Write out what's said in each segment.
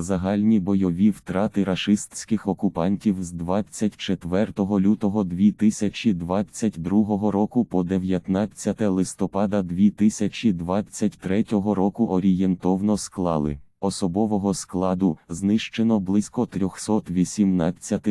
Загальні бойові втрати рашистських окупантів з 24 лютого 2022 року по 19 листопада 2023 року орієнтовно склали. Особового складу знищено близько 318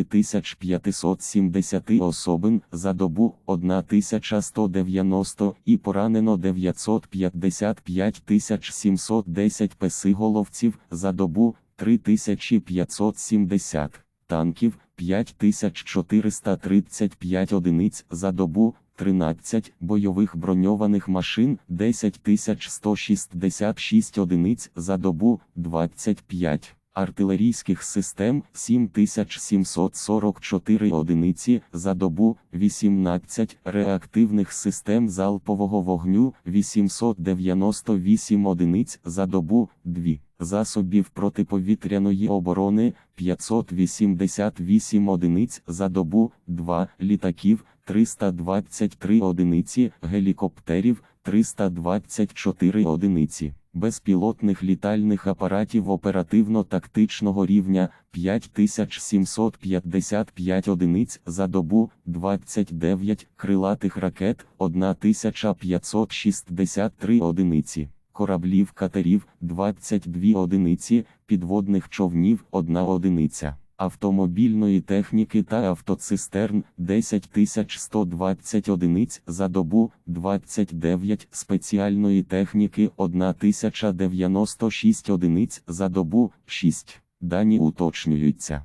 570 особин за добу 1190 і поранено 955 710 песиголовців за добу 3570 танків 5435 одиниць за добу 13 бойових броньованих машин 10166 одиниць за добу 25 артилерійських систем 7744 одиниці за добу 18 реактивних систем залпового вогню 898 одиниць за добу 2 засобів протиповітряної оборони 588 одиниць за добу 2 літаків 323 одиниці гелікоптерів 324 одиниці. Безпілотних літальних апаратів оперативно-тактичного рівня 5755 одиниць за добу 29 крилатих ракет 1563 одиниці кораблів катерів 22 одиниці, підводних човнів 1 одиниця, автомобільної техніки та автоцистерн 10120 одиниць за добу 29 спеціальної техніки 1096 одиниць за добу 6. Дані уточнюються.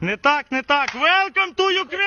Не так, не так. Welcome to Ukraine!